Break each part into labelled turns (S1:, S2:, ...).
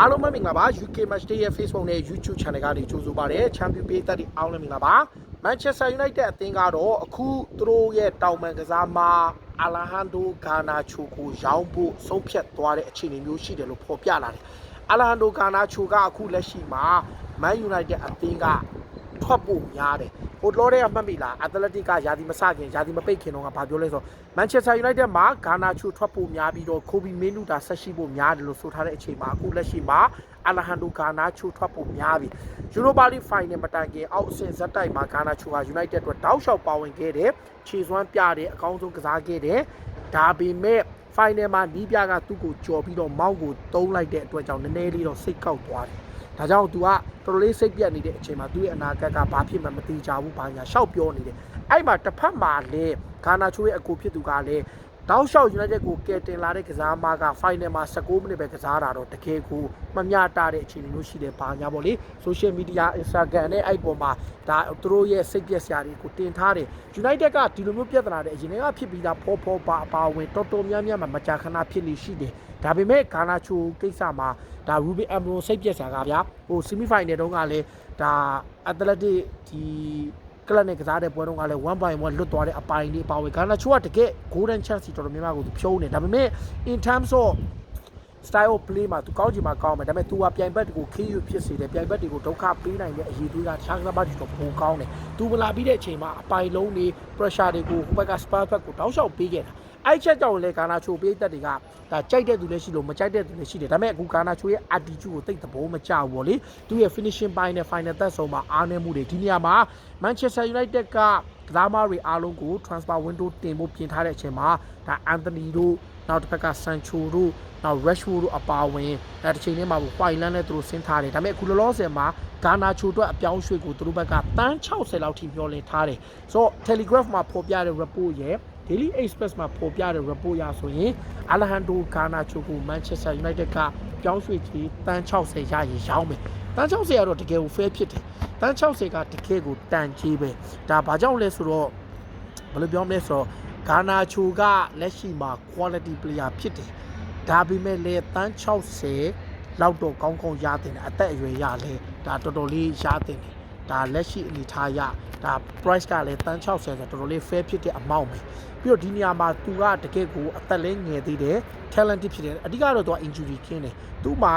S1: အားလုံးပဲမင်္ဂလာပါ UK Match Day ရဲ့ Facebook နဲ့ YouTube Channel ကနေကြိုဆိုပါရစေ။ Champion ပေးသက်တွေအားလုံးမင်္ဂလာပါ။ Manchester United အသင်းကတော့အခုသူတို့ရဲ့တောင်ပန်ကစားမအာလာဟန်ဒိုဂါနာချိုကိုရောင်းဖို့ဆုံးဖြတ်သွားတဲ့အခြေအနေမျိုးရှိတယ်လို့ဖော်ပြလာတယ်။အာလာဟန်ဒိုဂါနာချိုကအခုလက်ရှိမှာ Man United အသင်းကထွက်ဖို့များတယ်။ ဟိုလောတဲ့အမှတ်မိလားအက်တလက်တစ်ကယာဒီမစခင်ယာဒီမပိတ်ခင်တော့ကဘာပြောလဲဆိုတော့ Manchester United မှာဂါနာချိုထွက်ဖို့များပြီးတော့ကိုဘီမင်းနူတာဆက်ရှိဖို့များတယ်လို့ဆိုထားတဲ့အချိန်မှာအခုလက်ရှိမှာအလဟန်ဒိုဂါနာချိုထွက်ဖို့များပြီယူရိုပါလီဖိုင်နယ်မတိုင်ခင်အောက်အဆင့်ဇက်တိုက်မှာဂါနာချိုက United အတွက်တောက်လျှောက်ပါဝင်ခဲ့တယ်ခြေစွမ်းပြတယ်အကောင်းဆုံးကစားခဲ့တယ်ဒါပေမဲ့ final မှာနီးပြကသူ့ကိုကြော်ပြီးတော့မောက်ကိုတုံးလိုက်တဲ့အတွက်ကြောင့်နည်းနည်းလေးတော့စိတ်ကောက်သွားတယ်။ ဒါကြောင့် तू ကတော်တော်လေးစိတ်ပြတ်နေတဲ့အချိန်မှာသူ့ရဲ့အနာဂတ်ကဘာဖြစ်မှမသိကြဘူးဘာညာရှောက်ပြောနေတယ်။အဲ့မှာတစ်ဖက်မှာလည်းဂါနာချိုရဲ့အကူဖြစ်သူကလည်း တောက်လျှောက် United ကိုကယ်တင်လာတဲ့ကစားမက final မှာ16မိနစ်ပဲကစားတာတော့တကယ်ကိုမမျှတတဲ့အခြေအနေမျိုးရှိတယ်ဘာညာပေါ့လေ social media Instagram နဲ့အဲ့ပေါ်မှာဒါသူတို့ရဲ့စိတ်ပြက်စရာတွေကိုတင်ထားတယ် United ကဒီလိုမျိုးပြဿနာတွေအရင်ကဖြစ်ပြီးသားဖောဖောပါအပါဝင်တော်တော်များများမှာမကြာခဏဖြစ်နေရှိတယ်ဒါပေမဲ့ဂါနာချိုကိစ္စမှာဒါ Ruben Amorim စိတ်ပြက်စရာကဗျာဟို semi final တုန်းကလည်းဒါ Athletic ဒီ ကလပ်နဲ့ကစားတဲ့ပွဲတုန်းကလည်း1.1လွတ်သွားတဲ့အပိုင်းလေးပါဝင်ဂါနာချိုကတကယ် golden chance တော်တော်များများကိုသူဖြုံးနေဒါပေမဲ့ in terms of style of play မှာသူကောင်းချင်မှာကောင်းမယ်ဒါပေမဲ့ तू ကပြိုင်ဘက်တွေကိုခင်းယူဖြစ်စေတယ်ပြိုင်ဘက်တွေကိုဒုက္ခပေးနိုင်တဲ့အရေးသွေးကတခြားကစားမတွေတော့ပိုကောင်းတယ် तू မလာပြီးတဲ့အချိန်မှာအပိုင်လုံးတွေ pressure တွေကိုဟိုဘက်က Spurs ဘက်ကိုတောက်လျှောက်ပေးခဲ့တာအဲ့ချက်ကြောင့်လေကာနာချိုပေးသက်တွေကဒါကြိုက်တဲ့သူလည်းရှိလို့မကြိုက်တဲ့သူလည်းရှိတယ်ဒါပေမဲ့အခုကာနာချိုရဲ့ attitude ကိုတိတ်သဘောမကျဘူးဗောလေသူရဲ့ finishing ပိုင်းနဲ့ final သက်ဆုံးမှာအားနည်းမှုတွေဒီနေရာမှာ Manchester United ကကစားမတွေအားလုံးကို transfer window တင်ဖို့ပြင်ထားတဲ့အချိန်မှာဒါ Anthony တို့ နောက်တစ်ဖက်က Sancho တို့နောက် Rashford တို့အပါအဝင်ဒါတစ်ချိန်ထဲမှာ White Land နဲ့သူတို့ဆင်းထားတယ်ဒါပေမဲ့အခုလောလောဆယ်မှာဂါနာချိုအတွက်အပြောင်းရွှေ့ကိုသူတို့ဘက်ကတန်း60လောက်ထိမျှော်လင့်ထားတယ်ဆိုတော့ Telegraph မှာဖော်ပြတဲ့ report ရဲ့ Daily Express မှာဖော်ပြတဲ့ report ရဆိုရင် Alejandro Garnacho ကို Manchester United ကပြောင်းရွှေ့ချီတန်း60ရရင်ရောင်းမယ်တန်း60ကတော့တကယ်ကို fair ဖြစ်တယ်တန်း60ကတကယ်ကိုတန်ကြီးပဲဒါဘာကြောင့်လဲဆိုတော့ဘယ်လိုပြောမလဲဆိုတော့ ဂါနာချိုကလက်ရှိမှာ quality player ဖြစ်တယ်ဒါပေမဲ့လည်းတန်း60လောက်တော့ကောင်းကောင်းရတင်တယ်အသက်အရွယ်ရလဲဒါတော်တော်လေးရတင်တယ်ဒါလက်ရှိအနေထားရဒါ price ကလည်းတန်း60ဆိုတော့တော်တော်လေး fair ဖြစ်တဲ့အမောင့်ပဲပြီးတော့ဒီနေရာမှာသူကတကယ်ကိုအသက်လေးငယ်သေးတယ် talented ဖြစ်တယ်အဓိကတော့သူက injury ကင်းတယ်သူ့မှာ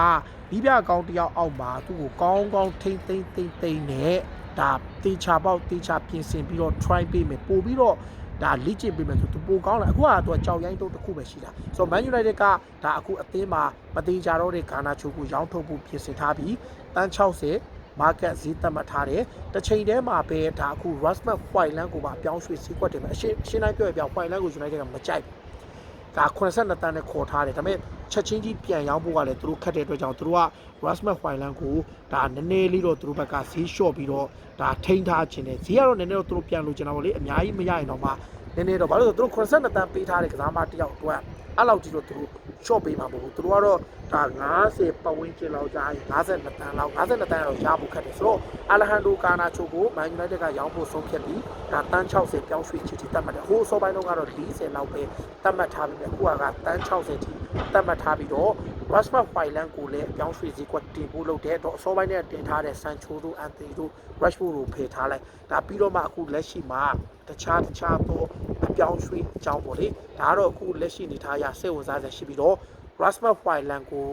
S1: ဒီပြအကောင်းတယောက်အောက်မှာသူ့ကိုကောင်းကောင်းထိမ့်သိမ့်သိမ့်သိမ့်နဲ့ဒါတေချာပေါက်တေချာပြင်ဆင်ပြီးတော့ try ပေးမယ်ပို့ပြီးတော့ ဒါလေ့ကျင့်ပေးမယ်ဆိုသူပိုကောင်းလာအခုကသူကကြောက်ရိုင်းတုံးတစ်ခုပဲရှိတာဆိုတော့ Man United ကဒါအခုအသင်းမှာမသေးကြတော့တဲ့ဂါနာချိုကိုရောင်းထုတ်ဖို့ပြင်ဆင်ထားပြီးတန်း60 market ဈေးသတ်မှတ်ထားတယ်တစ်ချိန်တည်းမှာပဲဒါအခု Rasmus Hojlund ကိုပါပြောင်းရွှေ့ဈေးကွက်တယ်မယ်အရှင်းရှင်းတိုင်းပြောရပြ Hojlund ကို United ကမကြိုက်ဘူးဒါ82တန်းနဲ့ခေါ်ထားတယ်ဒါပေမဲ့ ချက်ချင်းကြီးပြန်ရောင်းဖို့ကလည်းသူတို့ခက်တဲ့အတွက်ကြောင့်သူတို့က Rasmus Hojlund ကိုဒါနည်းနည်းလေးတော့သူတို့ဘက်ကဈေးလျှော့ပြီးတော့ဒါထိန်းထားခြင်းနဲ့ဈေးကတော့နည်းနည်းတော့သူတို့ပြန်လို့ကျင်တာပေါ့လေအများကြီးမရရင်တော့မှနည်းနည်းတော့ဘာလို့လဲဆိုတော့သူတို့82တန်းပေးထားတဲ့ကစားမတစ်ယောက်အတွက်အဲ့လောက်ကြီးတော့သူတို့ short ပေးမှာမဟုတ်ဘူးသူတို့ကတော့ဒါ90ပတ်ဝန်းကျင်လောက်ကြာရင်52တန်းလောက်52တန်းတော့ရဖို့ခက်တယ်ဆိုတော့အလဟန်ဒိုကာနာချိုကိုမန်ယူနိုက်တက်ကရောင်းဖို့ဆုံးဖြတ်ပြီးဒါတန်း60ပြောင်းရွှေ့ချီချီတတ်မှတ်တယ်ဟိုအစောပိုင်းတော့ကတော့40လောက်ပဲတတ်မှတ်ထားပြီးမြခုကတန်း60ထိတတ်မှတ်ထားပြီးတော့ Rashford Hojlund ကိုလည်းပြောင်းရွှေ့ဈေးကွက်တင်ဖို့လုပ်တယ်တော့အစောပိုင်းနဲ့တင်ထားတဲ့ Sancho တို့ Anthony တို့ Rashford တို့ဖယ်ထားလိုက်ဒါပြီးတော့မှအခုလက်ရှိမှာတခြားတခြားသောအပြောင်းရွှေ့အကြောင်းပေါ့လေဒါကတော့အခုလက်ရှိနေထားရစိတ်ဝင်စားစရာရှိပြီးတော့ Rasmus Hojlund ကို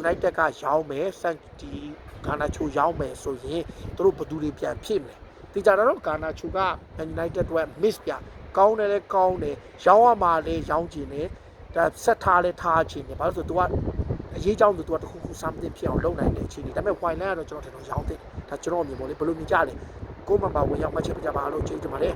S1: United ကရောင်းမယ်စန်ဒီဂါနာချိုရောင်းမယ်ဆိုရင်သူတို့ဘယ်သူတွေပြန်ဖြစ်မလဲဒီကြတော့ဂါနာချိုက United အတွက် miss ပြကောင်းတယ်လဲကောင်းတယ်ရောင်းရမှာလဲရောင်းချင်တယ်ဒါဆက်ထားလဲထားချင်တယ်ဘာလို့ဆိုတော့ तू ကအရေးကြောင်းဆို तू ကတခုခု something ဖြစ်အောင်လုပ်နိုင်တဲ့အခြေအနေဒါပေမဲ့ Hojlund ကတော့ကျွန်တော်ထင်တော့ရောင်းတယ်ဒါကျွန်တော်အမြင်ပေါ့လေဘယ်လိုမြင်ကြလဲကိုမမဝင်ရောက်မှတ်ချက်ပြကြပါလို့ကျေးဇူးတင်ပါတယ်